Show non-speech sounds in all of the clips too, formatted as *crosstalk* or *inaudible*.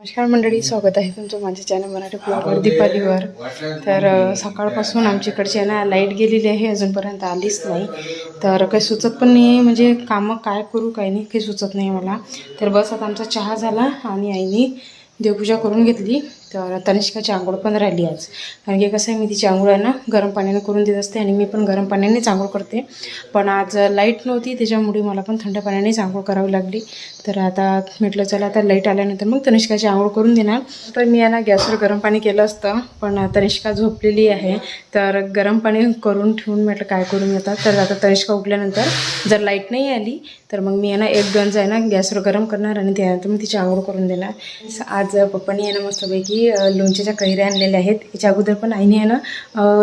नमस्कार मंडळी स्वागत आहे तुमचं माझ्या चॅनल मराठी ब्लॉगवर दीपालीवर. तर सकाळपासून आमच्या इकडची आहे ना लाइट गेलेली आहे अजूनपर्यंत आलीच नाही. तर काही सुचत पण नाही आहे म्हणजे कामं काय करू काही नाही काही सुचत नाही मला. तर बस आता आमचा चहा झाला आणि आईने देवपूजा करून घेतली. तर तनिष्काची आंघोळ पण राहिली आज. कारण की कसं आहे मी तिची आंघोळ आहे ना गरम पाण्याने करून देत असते आणि मी पण गरम पाण्यानेच आंघोळ करते. पण आज लाइट नव्हती त्याच्यामुळे मला पण थंड पाण्यानेच आंघोळ करावी लागली. तर आता म्हटलं चला आता लाइट आल्यानंतर मग तनिष्काची आंघोळ करून देणार. तर मी यांना गॅसवर गरम पाणी केलं असतं पण तनिष्का झोपलेली आहे. तर गरम पाणी करून ठेवून म्हटलं काय करून येतात तर आता तनिष्का उठल्यानंतर जर लाइट नाही आली तर मग मी यांना एक गंज आहे ना गॅसवर गरम करणार आणि त्यानंतर मग तिची आंघोळ करून देणार. आज पप्पानी आहे ना मस्तपैकी की लोणच्याच्या कैऱ्या आणलेल्या आहेत. याच्या अगोदर पण आईने आहे ना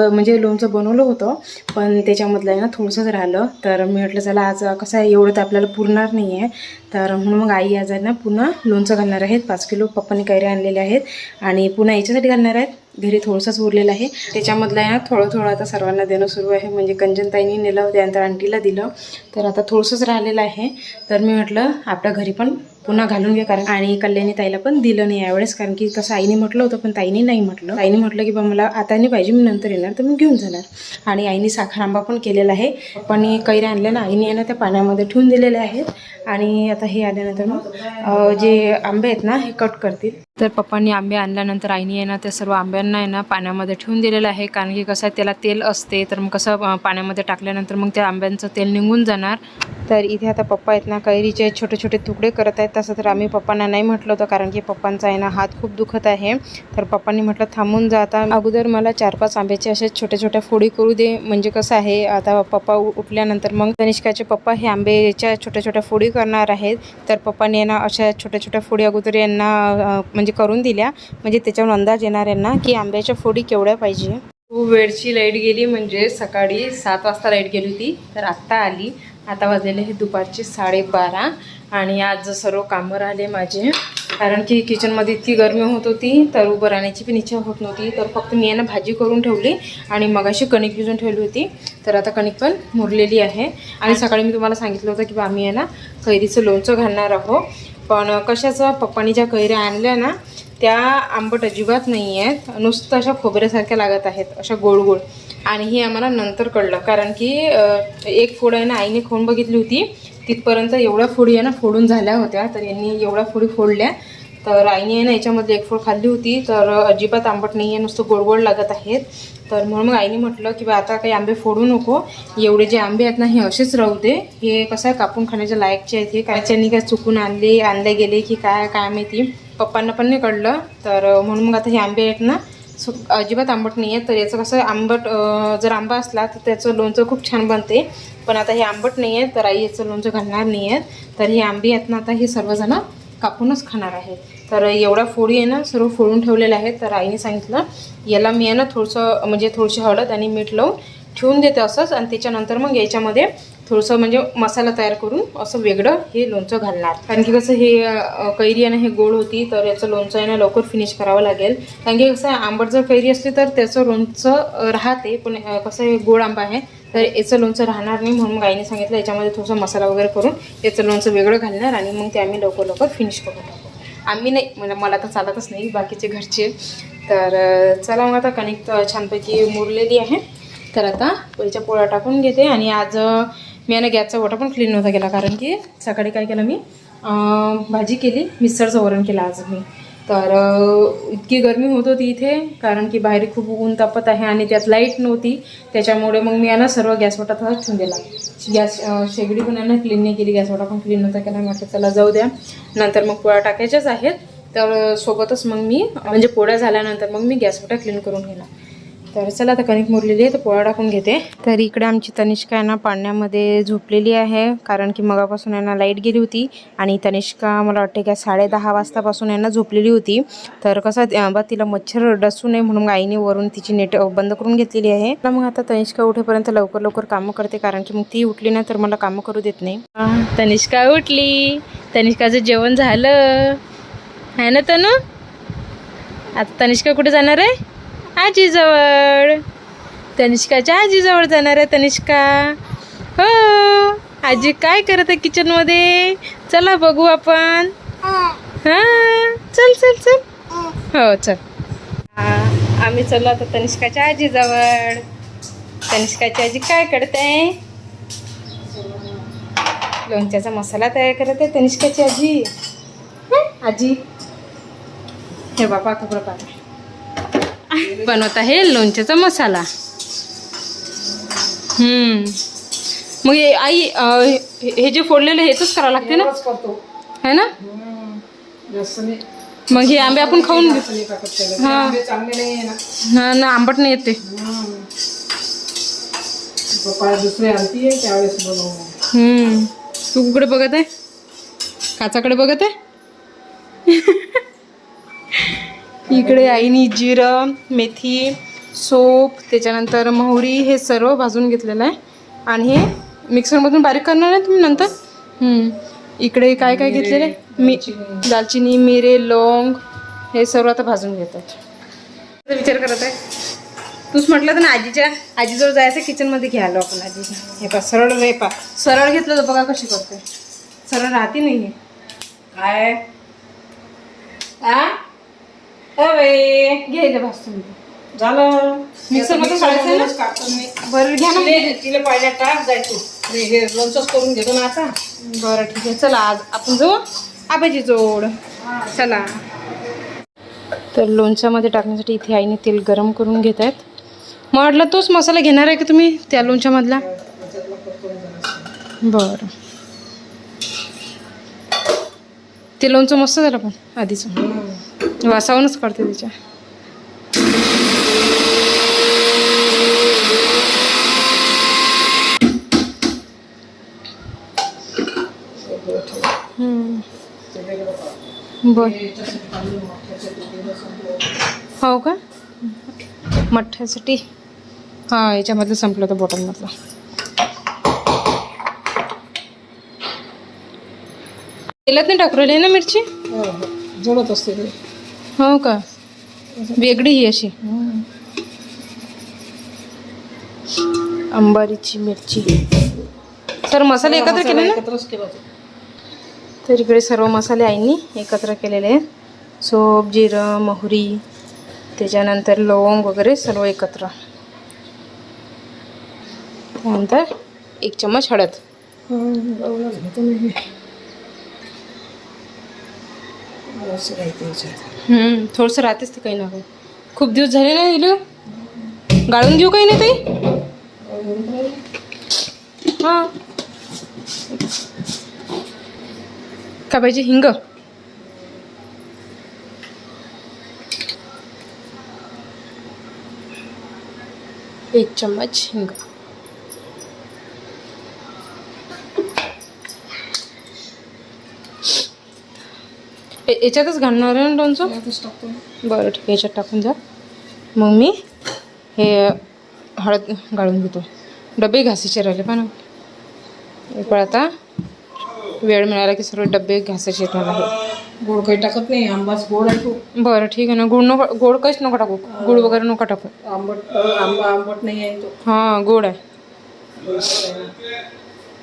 म्हणजे लोणचं बनवलं होतं. पण त्याच्यामधलं आहे ना थोडंसंच राहिलं. तर मी म्हटलं चला आज कसं आहे? एवढं तर आपल्याला पुरणार नाही आहे तर म्हणून मग आई आज आहे ना पुन्हा लोणचं घालणार आहेत. पाच किलो पप्पाने कैऱ्या आणलेल्या आहेत. आणि पुन्हा याच्यासाठी घालणार आहेत. घरी थोडंसंच उरलेलं आहे. त्याच्यामधलं आहे ना थोडं थोडं आता सर्वांना देणं सुरू आहे. म्हणजे कंचनताईंनी नेलं त्यानंतर आंटीला दिलं. तर आता थोडंसंच राहिलेलं आहे. तर मी म्हटलं आपल्या घरी पण पुन्हा घालून घ्या कारण आणि कल्याणी ताईला पण दिलं नाही यावेळेस कारण की कसं आईने म्हटलं होतं पण ताईने नाही म्हटलं. ताईने म्हटलं की बा मला आता नाही पाहिजे मी नंतर येणार तर मी घेऊन जाणार. आणि आईने साखर आंबा पण केलेला आहे. पण कैऱ्या आणल्या ना आईने ना त्या पाण्यामध्ये ठेवून दिलेले आहेत. आणि आता हे आल्यानंतर मग जे आंबे आहेत ना हे कट करतील. तर पप्पांनी आंबे आणल्यानंतर आईने आहे ना त्या सर्व आंब्यांना आहे ना पाण्यामध्ये ठेवून दिलेलं आहे. कारण की कसं आहे त्याला तेल असते तर मग कसं पाण्यामध्ये टाकल्यानंतर मग त्या आंब्यांचं तेल निघून जाणार. तर इथे आता पप्पा आहेत ना कैरीचे छोटे छोटे तुकडे करत आहेत. तसं तर आम्ही पप्पांना नाही म्हटलं होतं कारण की पप्पांचा आहे ना हात खूप दुखत आहे. तर पप्पांनी म्हटलं थांबून जा आता. अगोदर मला चार पाच आंब्याचे असे छोट्या छोट्या फोडी करू दे. म्हणजे कसं आहे आता पप्पा उ- उठल्यानंतर मग तनिष्काचे पप्पा हे आंब्याच्या छोट्या छोट्या फोडी करणार आहेत. तर पप्पांनी यांना अशा छोट्या छोट्या फोडी अगोदर यांना म्हणजे करून दिल्या. म्हणजे त्याच्यावर अंदाज येणार यांना की आंब्याच्या फोडी केवढ्या पाहिजे. खूप वेळची लाइट गेली म्हणजे सकाळी सात वाजता लाइट गेली होती. तर आत्ता आली. आता वाजलेले हे दुपारचे साडेबारा आणि आज सर्व कामं राहिले माझे. कारण की किचनमध्ये इतकी गरमी होत होती तर उभं राहण्याची पण इच्छा होत नव्हती. तर फक्त मी यांना भाजी करून ठेवली आणि मगाशी कणिक भिजून ठेवली होती. तर आता कणिक पण मुरलेली आहे. आणि सकाळी मी तुम्हाला सांगितलं होतं की बा आम्ही यांना कैरीचं लोणचं घालणार आहोत. पण कशाचं? पप्पानी ज्या कैऱ्या आणल्या ना त्या आंबट अजिबात नाही आहेत नुसतं अशा खोबऱ्यासारख्या लागत आहेत. अशा गोड गोड आणि हे आम्हाला नंतर कळलं. कारण की एक फोड आहे ना आईने खोन बघितली होती. तिथपर्यंत एवढ्या फोडी आहे ना फोडून झाल्या होत्या. तर यांनी एवढ्या फोडी फोडल्या. तर आईने आहे ना याच्यामध्ये एक फोड खाल्ली होती. तर अजिबात आंबट नाही आहे नुसतं गोड गोड लागत आहेत. तर म्हणून मग आईने म्हटलं की बा आता काही आंबे फोडू नको. एवढे जे आंबे आहेत ना हे असेच राहू दे. हे कसं आहे कापून खाण्याच्या लायकचे आहेत. हे कायच्यांनी काय चुकून आणले आणले गेले की काय काय माहिती? पप्पांना पण नाही कळलं. तर म्हणून मग आता हे आंबे आहेत ना सो अजिबात आंबट नाही आहे. तर याचं कसं आंबट जर आंबा असला तर त्याचं लोणचं खूप छान बनते. पण आता हे आंबट नाही आहे तर आई याचं लोणचं घालणार नाही आहेत तर हे आंबी आहेत ना आता हे सर्वजणं कापूनच खाणार आहेत. तर एवढा फोडी आहे ना सर्व फोडून ठेवलेला आहे तर आईने सांगितलं याला मी आहे ना थोडंसं म्हणजे थोडीशी हळद आणि मीठ लावून ठेवून देते असंच आणि त्याच्यानंतर मग याच्यामध्ये थोडंसं म्हणजे मसाला तयार करून असं वेगळं हे लोणचं घालणार. कारण की कसं हे कैरी आहे ना हे गोड होती तर याचं लोणचं आहे ना लवकर फिनिश करावं लागेल. कारण की कसं आंबट जर कैरी असली तर त्याचं लोणचं राहते पण कसं हे गोड आंबा आहे तर याचं लोणचं राहणार नाही म्हणून गाईने सांगितलं याच्यामध्ये थोडंसं मसाला वगैरे करून याचं लोणचं वेगळं घालणार आणि मग ते आम्ही लवकर लवकर फिनिश करून टाकू. आम्ही नाही म्हणजे मला तर चालतच नाही बाकीचे घरचे. तर चला मग आता कणिक तर छानपैकी मुरलेली आहे. तर आता पोळीच्या पोळ्या टाकून घेते आणि आज मी यानं गॅसचा ओटा पण क्लीन नव्हता केला कारण की सकाळी काय केलं मी भाजी केली मिसळचं वरण केलं आज मी. तर इतकी गरमी होत होती इथे कारण की बाहेर खूप ऊन तापत आहे आणि त्यात लाइट नव्हती. त्याच्यामुळे मग मी यांना सर्व गॅसवटा थोडा तसाच ठेवून दिला. गॅस शेगडी पण यांना क्लीन नाही केली गॅसवटा पण क्लीन नव्हता केला. म्हटलं चला जाऊ द्या. नंतर मग पोळ्या टाकायच्याच आहेत. तर सोबतच मग मी म्हणजे पोळ्या झाल्यानंतर मग मी गॅसवटा क्लीन करून घेणार. तर चला आता कणिक मुरलेली आहे तर पोळा टाकून घेते. तर इकडे आमची तनिष्का आहे ना पाण्यामध्ये झोपलेली आहे कारण की मगापासून आहे ना लाइट गेली होती आणि तनिष्का मला वाटते का साडे दहा वाजतापासून आहे ना झोपलेली होती. तर कसं बा तिला मच्छर डसू नये म्हणून आईने वरून तिची नेट बंद करून घेतलेली आहे. तर मग आता तनिष्का उठेपर्यंत लवकर लवकर कामं करते कारण की मग ती उठली ना तर मला कामं करू देत नाही. तनिष्का उठली. तनिष्काचं जेवण झालं. आहे ना तनु? आता तनिष्का कुठे जाणार आहे? आजीजवळ. तनिष्काच्या आजीजवळ जाणार आहे तनिष्का. हो आजी काय करत आहे किचनमध्ये चला बघू आपण. हां चल चल चल. हो चल. हा, आम्ही चाललो आता तनिष्काच्या आजीजवळ. तनिष्काची आजी काय करते? लोणच्याचा मसाला तयार करत आहे तनिष्काची आजी. आजी. हे बाबा कपडं पाहा बनवत आहे लोणच्याचा मसाला. हम्म. मग आई हे जे फोडलेलं हेच करावं लागते ना? है ना? मग हे आंबे आपण खाऊन हा. ना. आंबट नाही येते. तू कुकडे बघत आहे? काचाकडे बघत आहे? *laughs* इकडे आईनी जिरं मेथी सोप त्याच्यानंतर मोहरी हे सर्व भाजून घेतलेलं आहे. आणि हे मिक्सरमधून बारीक करणार आहे तुम्ही नंतर. इकडे काय काय घेतलेलं आहे? मी दालचिनी. मिरे लवंग हे सर्व आता भाजून घेतात विचार करत आहे. तूच म्हटलं तर ना आजीच्या? आजीजवळ जायचं किचनमध्ये घ्यायला आपण आजी. हे पा सरळ रे पा सरळ घेतलं तर बघा कशी करते. सरळ राहते नाही काय? आ? घ्यायला भाजतो मी झालं. मिक्सरमध्ये काढायचं ना? मी. बरं घ्या ना. तिले तिले पाहिजे टाक जाय तू. मी हे लोणचंच करून घेतो ना आता. बरं ठीक आहे. चला आज आपण जाऊ. आबाजी जोड. चला. तर लोणच्यामध्ये टाकण्यासाठी इथे आईने तेल गरम करून घेत आहेत. मग वाटलं तोच मसाला घेणार आहे का तुम्ही त्या लोणच्यामधला? बरं. ते लोणचं मस्त झालं पण आधीचं. वासावूनच करते त्याच्या हम्म. बर हो का? मठ्ठ्यासाठी. हां याच्यामधलं संपलं होतं बॉटलमधलं. तेलात नाही टाकलेली आहे ना मिरची? जोडत जळत असते ते. हो का? वेगळी ही अशी. अंबारीची मिरची. तर मसाले एकत्र केले एकत्रच. तर इकडे सर्व मसाले आईंनी एकत्र केलेले आहेत. सोप जिरं मोहरी त्याच्यानंतर लवंग वगैरे सर्व एकत्र. त्यानंतर एक चम्मच हळद. थोडस राहते थोडंसं राहतेच ते काही ना काही. खूप दिवस झाले ना दिलं गाळून देऊ काही नाही ताई? हा. का पाहिजे हिंग? एक चम्मच हिंग. याच्यातच घालणार आहे ना लोणचं. बरं ठीक आहे याच्यात टाकून जा मग मी हे हळद गाळून घेतो. डबे घासायचे राहिले पण. वेळ आता वेळ मिळाला की सर्व डबे घासायचे आहेत मला हे. गोड काही टाकत नाही आंबाच गोड आहे तो बरं ठीक आहे ना. गुळ नको गोड काहीच नको टाकू. गुळ वगैरे नको टाकू. आंबट आंबा आंबट नाही आहे तो. हां गोड आहे.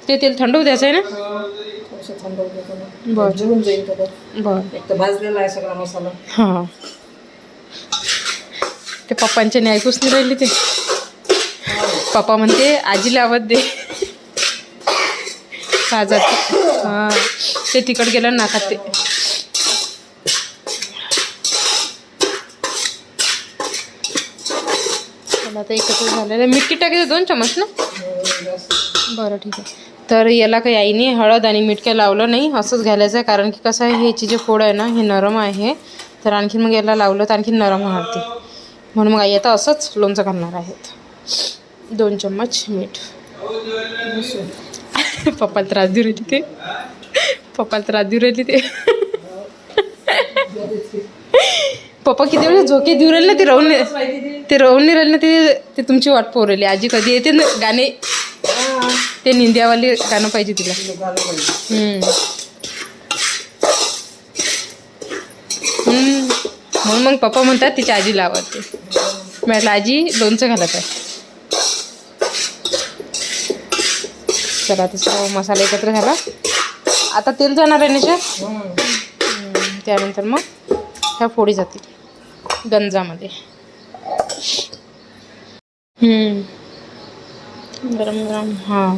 ते तेल थंड होऊ द्यायचं आहे ना? थोडंसं थंड ना बरं. जाईल बरं. एक तर भाजलेला आहे सगळा मसाला. हां. ते पप्पांच्या नाही ऐकूच नाही राहिली ते. पप्पा म्हणते आजीला आवाज दे. हां. ते तिकड गेलं नाकात ते. चला आता एकत्र झालेलं आहे. मीठ टाकायचं दोन चमच ना? बरं ठीक आहे. तर याला काही आईने हळद आणि मीठ काही लावलं नाही असंच घालायचं आहे कारण की कसं आहे ह्याची जे फोड आहे ना हे नरम आहे. तर आणखीन मग याला लावलं तर आणखीन नरम हळते म्हणून मग आई आता असंच लोणचं घालणार आहेत. दोन चम्मच मीठ. पप्पाला त्रास देऊ राहिली ते. पप्पाला त्रास देऊ राहिली ते. पप्पा किती वेळेस झोके देऊ राहिले ना ते राहून ते राहून नाही राहिले ना ते ते तुमची वाट पोरली. आजी कधी येते ना गाणे ते निंद्यावाली गाणं पाहिजे तिला. म्हणून मग पप्पा म्हणतात तिच्या आजीला आवडते. म्हटलं आजी लोणचं घालत आहे. चला आता सर्व मसाला एकत्र झाला. आता तेल जाणार आहे ना सर त्यानंतर मग ह्या फोडी जातील. गंजामध्ये. गरम गरम हां.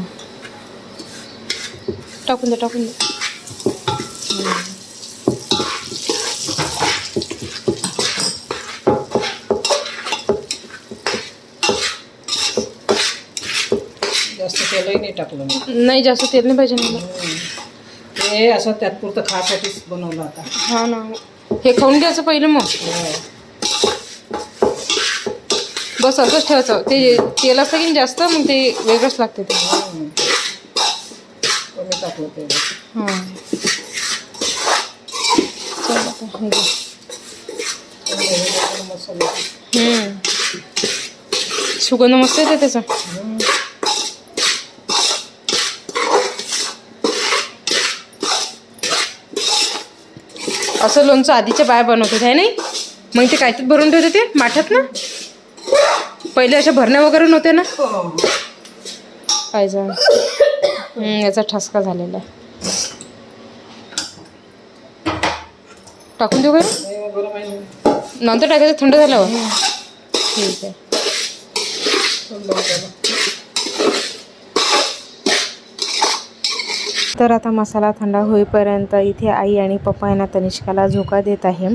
टाकून दे टाकून दे. जास्त तेलही नाही टाकलं नाही जास्त तेल नाही पाहिजे हे असं त्यात पुरतं खासाठीच बनवलं आता. हा ना. हे खाऊन घ्यायचं पहिलं मग. बस असंच ठेवायचं. ते तेल असतं की जास्त मग ते वेगळंच लागते ते. कमी टाकलं हां हे हे. सुगंध मस्त येते त्याचा. असं लोणचं आधीच्या बाया बनवतात आहे नाही मग ते कायच्यात भरून ठेवते ते माठात ना पहिले अशा भरण्या वगैरे नव्हत्या ना हो. पाहिजे याचा ठसका झालेला आहे. टाकून देऊ का. नंतर टाकायचं थंड झाल्यावर? ठीक आहे थंड होतं. तर आता मसाला थंड होईपर्यंत इथे आई आणि पप्पा यांना तनिष्काला झोका देत आहे.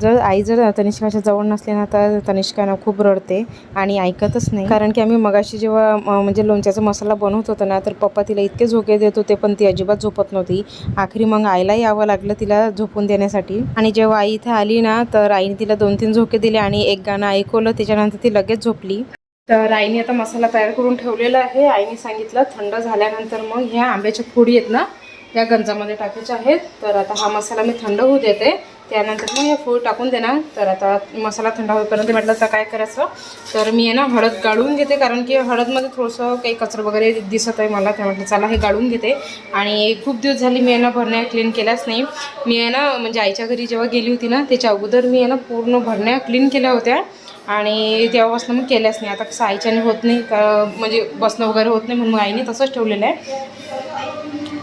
जर आई जर तनिष्काच्या जवळ नसली ना तर तनिष्कानं खूप रडते आणि ऐकतच नाही. कारण की आम्ही मगाशी जेव्हा म्हणजे लोणच्याचा मसाला बनवत होतो ना तर पप्पा तिला इतके झोके देत होते पण ती अजिबात झोपत नव्हती. आखरी मग आईला यावं लागलं तिला झोपून देण्यासाठी. आणि जेव्हा आई इथे आली ना तर आईने तिला दोन तीन झोके दिले आणि एक गाणं ऐकवलं. त्याच्यानंतर ती लगेच झोपली. तर आईने आता मसाला तयार करून ठेवलेला आहे. आईने सांगितलं थंड झाल्यानंतर मग ह्या आंब्याच्या फोडी आहेत ना या गंजामध्ये टाकायच्या आहेत. तर आता हा मसाला मी थंड होऊ देते. त्यानंतर मग ह्या फोड टाकून देणार. तर आता मसाला थंड होईपर्यंत म्हटलं तर काय करायचं? तर मी आहे ना हळद गाळून घेते कारण की हळदमध्ये थोडंसं काही कचरं वगैरे दिसत आहे मला. त्या म्हटलं चला हे गाळून घेते. आणि खूप दिवस झाली मी यांना ना भरण्या क्लीन केल्याच नाही. मी आहे ना म्हणजे आईच्या घरी जेव्हा गेली होती ना त्याच्या अगोदर मी आहे ना पूर्ण भरण्या क्लीन केल्या होत्या. आणि तेव्हापासून मग केल्याच नाही. आता कसं आईच्याने होत नाही का म्हणजे बसणं वगैरे होत नाही म्हणून मग आईने तसंच ठेवलेलं आहे.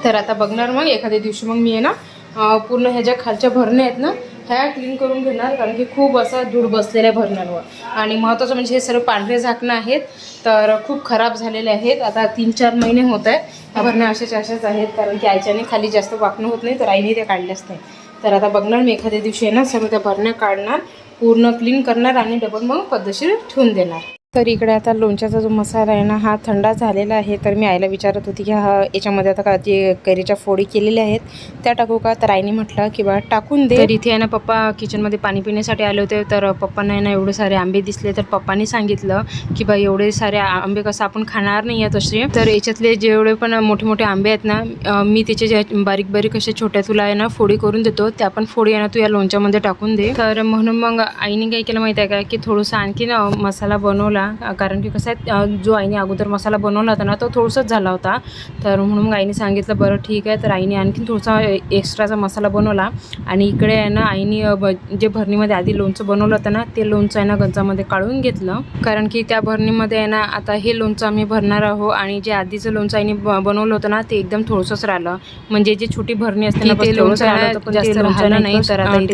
तर आता बघणार मग एखाद्या दिवशी मग मी आहे ना पूर्ण ह्या ज्या खालच्या भरण्या आहेत ना ह्या क्लीन करून घेणार कारण की खूप असा धूळ बसलेलं आहे भरण्यांवर. आणि महत्त्वाचं म्हणजे हे सर्व पांढरे झाकणं आहेत तर खूप खराब झालेले आहेत. आता तीन चार महिने होत आहेत ह्या भरण्या अशाच अशाच आहेत कारण की आईच्याने खाली जास्त वाकणं होत नाही तर आईने त्या काढल्याच नाही. तर आता बघणार मी एखाद्या दिवशी आहे ना मी त्या भरण्या काढणार पूर्ण क्लीन करणार आणि डबल मग पद्धतशीर ठेवून देणार. तर इकडे आता लोणच्याचा जो मसाला आहे ना हा थंडा झालेला आहे. तर मी आईला विचारत होती की हा याच्यामध्ये आता का जे कैरीच्या फोडी केलेल्या आहेत त्या टाकू का? तर आईने म्हटलं की बा टाकून दे. तर इथे आहे ना पप्पा किचनमध्ये पाणी पिण्यासाठी आले होते. तर पप्पांना आहे ना एवढे सारे आंबे दिसले. तर पप्पांनी सांगितलं की बा एवढे सारे आंबे कसं आपण खाणार नाही आहे तसे तर याच्यातले जेवढे पण मोठे मोठे आंबे आहेत ना मी त्याचे जे बारीक बारीक असे छोट्या तुला आहे ना फोडी करून देतो. त्या पण फोडी आहे ना तू या लोणच्यामध्ये टाकून दे. तर म्हणून मग आईने काय केलं माहिती आहे का की थोडंसं आणखीन ना मसाला बनवला. अं, कारण की कसं आहे जो आईने अगोदर मसाला बनवला होता ना तो थोडंसंच झाला होता. तर म्हणून मग आईने सांगितलं बरं ठीक आहे. तर आईने आणखीन थोडासा एक्स्ट्राचा मसाला बनवला. आणि इकडे आहे ना आईने ब- जे भरणीमध्ये आधी लोणचं बनवलं होतं ना ते लोणचं आहे ना गंजामध्ये काढून घेतलं. कारण की त्या भरणीमध्ये आहे ना आता हे लोणचं आम्ही भरणार आहोत. आणि जे आधीचं लोणचं आईने बनवलं होतं ना ते एकदम थोडंसंच राहिलं. म्हणजे जी छोटी भरणी असते ना ते लोणचं जास्त राहिलं नाही. तर आता इथे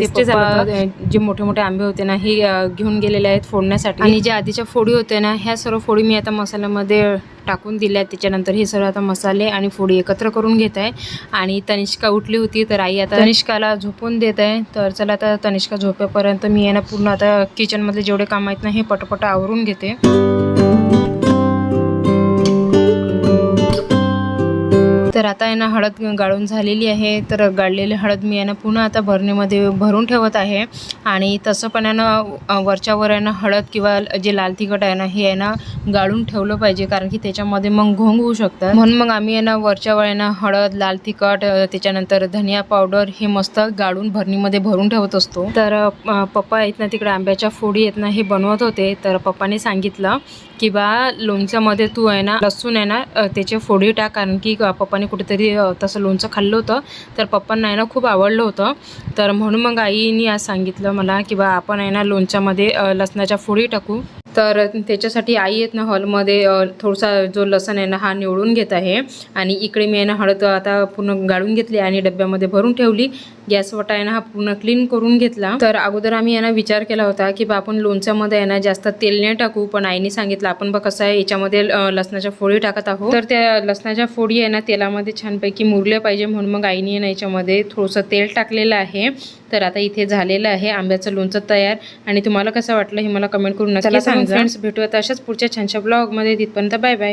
जे मोठे मोठे आंबे होते ना हे घेऊन गेलेले आहेत फोडण्यासाठी. आणि ज्या आधीच्या फोडी होत्या ना ह्या सर्व फोडी मी आता मसाल्यामध्ये टाकून दिल्या त्याच्यानंतर हे सर्व आता मसाले आणि फोडी एकत्र करून घेत आहे. आणि तनिष्का उठली होती तर आई आता तनिष्काला झोपून देत आहे. तर चला आता तनिष्का झोपेपर्यंत मी आहे ना पूर्ण आता किचनमधले जेवढे काम आहेत ना हे पटपट आवरून घेते. तर आता आहे ना हळद गाळून झालेली आहे. तर गाळलेली हळद मी यानं पुन्हा आता भरणीमध्ये भरून ठेवत आहे. आणि तसं पण आहे ना वरच्यावर आहे ना हळद किंवा जे लाल तिखट आहे ना हे आहे ना गाळून ठेवलं पाहिजे. कारण की त्याच्यामध्ये मग घोंग होऊ शकतात. म्हणून मग आम्ही आहे ना वरच्यावर आहे ना हळद लाल तिखट त्याच्यानंतर धनिया पावडर हे मस्त गाळून भरणीमध्ये भरून ठेवत असतो. तर पप्पा आहेत ना तिकडे आंब्याच्या फोडी आहेत ना हे बनवत होते. तर पप्पाने सांगितलं की बा लोणच्यामध्ये तू आहे ना लसूण आहे ना त्याचे फोडी टाक. कारण की पप्पाने कुठेतरी तसं लोणचं खाल्लं होतं. तर पप्पांना आहे ना खूप आवडलं होतं. तर म्हणून मग आईनी आज सांगितलं मला की बा आपण आहे ना लोणच्यामध्ये लसणाच्या फोडी टाकू. तर त्याच्यासाठी आई आहेत ना हॉलमध्ये थोडासा जो लसण आहे ना हा निवडून घेत आहे. आणि इकडे मी आहे ना हळद आता पूर्ण गाळून घेतली आणि डब्यामध्ये भरून ठेवली. गॅस वटा आहे ना हा पूर्ण क्लीन करून घेतला. तर अगोदर आम्ही यांना विचार केला होता की बा आपण लोणच्यामध्ये आहे ना जास्त तेल नाही टाकू पण आईने सांगितलं आपण बघ कसं आहे याच्यामध्ये लसणाच्या फोडी टाकत आहोत. तर त्या लसणाच्या फोडी आहे ना तेलामध्ये छानपैकी मुरल्या पाहिजे म्हणून मग आईने ना याच्यामध्ये थोडंसं तेल टाकलेलं आहे. तर आता इथे झालेलं आहे आंब्याचं लोणचं तयार. आणि तुम्हाला कसं वाटलं हे मला कमेंट करून नक्की सांगा. फ्रेंड्स भेटूयात अशाच पुढच्या छानशा ब्लॉगमध्ये तिथपर्यंत बाय बाय.